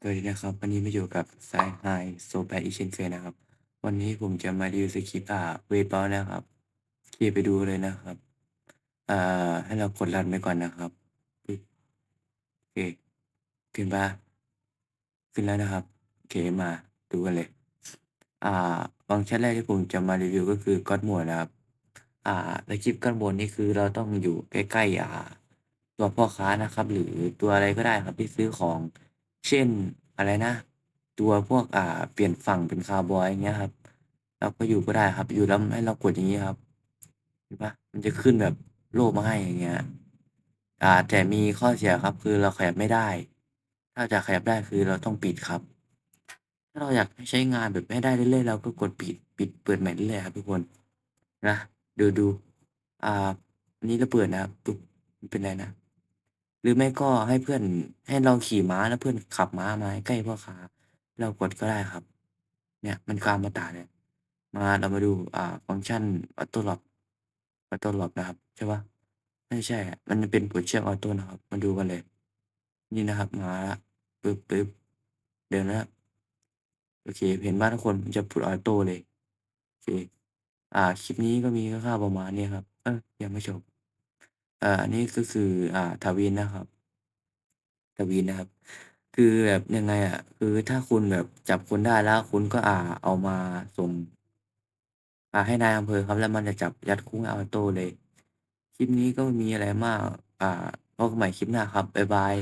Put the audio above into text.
สวัสดีนะครับ วันนี้มาอยู่กับสายไฮโซแ a ดอีกเช่นเคยนะครับ วันนี้ผมจะมารีวิวสคริปต์อ่าเวทบอลนะครับคลิกไปดูเลยนะครับ อ่า ให้เรากดรันไปก่อนนะครับโอเคขึ้นปะขึ้นแล้วนะครับโอเคมาดูกันเลย อ่าฟังก์ชันแรกที่ผมจะมารีวิวก็คือก็ d ด o ม e นะครับ อ่าในคลิปก้อนบนนี่คือเราต้องอยู่ใกล้ๆอ่า ตัวพ่อค้านะครับ หรือตัวอะไรก็ได้ครับที่ซื้อของ เช่นอะไรนะ ตัวพวกอ่าเปลี่ยนฝั่งเป็นคาวบอยอย่างเงี้ยครับ เราก็อยู่ก็ได้ครับ อยู่แล้วให้เรากดอย่างนี้ครับเห็นปะมันจะขึ้นแบบโล่มาให้อย่างเงี้ยอ่าแต่มีข้อเสียครับคือเราขยับไม่ได้ ถ้าจะขยับได้คือเราต้องปิดครับ ถ้าเราอยากใช้งานแบบให้ได้เรื่อยๆเราก็กดปิดปิดเปิดใหม่เรื่อยๆครับทุกคนนะดูดูอ่าอันนี้เราเปิดนะครับปุ๊บเป็นไรนะ หรือไม่ก็ให้เพื่อน ให้เราขี่ม้าแล้วเพื่อนขับม้ามาใกล้พ่อค้า เรากดก็ได้ครับ เนี่ยมันกลางมาตราเนี่ย มาเรามาดู อ่า ฟังก์ชันออโต้ล็อกออโต้ล็อกนะครับ ใช่ปะไม่ใช่อะมันเป็นปลดเชือกออโต้นะครับ มาดูกันเลย นี่นะครับมาละปึ๊บปึ๊บเดี๋ยวนะโอเค เห็นว่าทุกคนมันจะปลดออโต้เลยโอเคอ่าคลิปนี้ก็มีค่าประมาณนี้ครับ เออยังไม่จบ อ่า อันนี้ก็คือ อ่าทวินนะครับทวินนะครับ คือแบบยังไงอะ คือถ้าคุณแบบจับคนได้แล้ว คุณก็ อ่า เอามาส่ง อ่า ให้นายอำเภอครับ แล้วมันจะจับยัดคุกอาโต้เลย คลิปนี้ก็ไม่มีอะไรมาก อ่า พบกันใหม่คลิปหน้าครับ บ๊ายบาย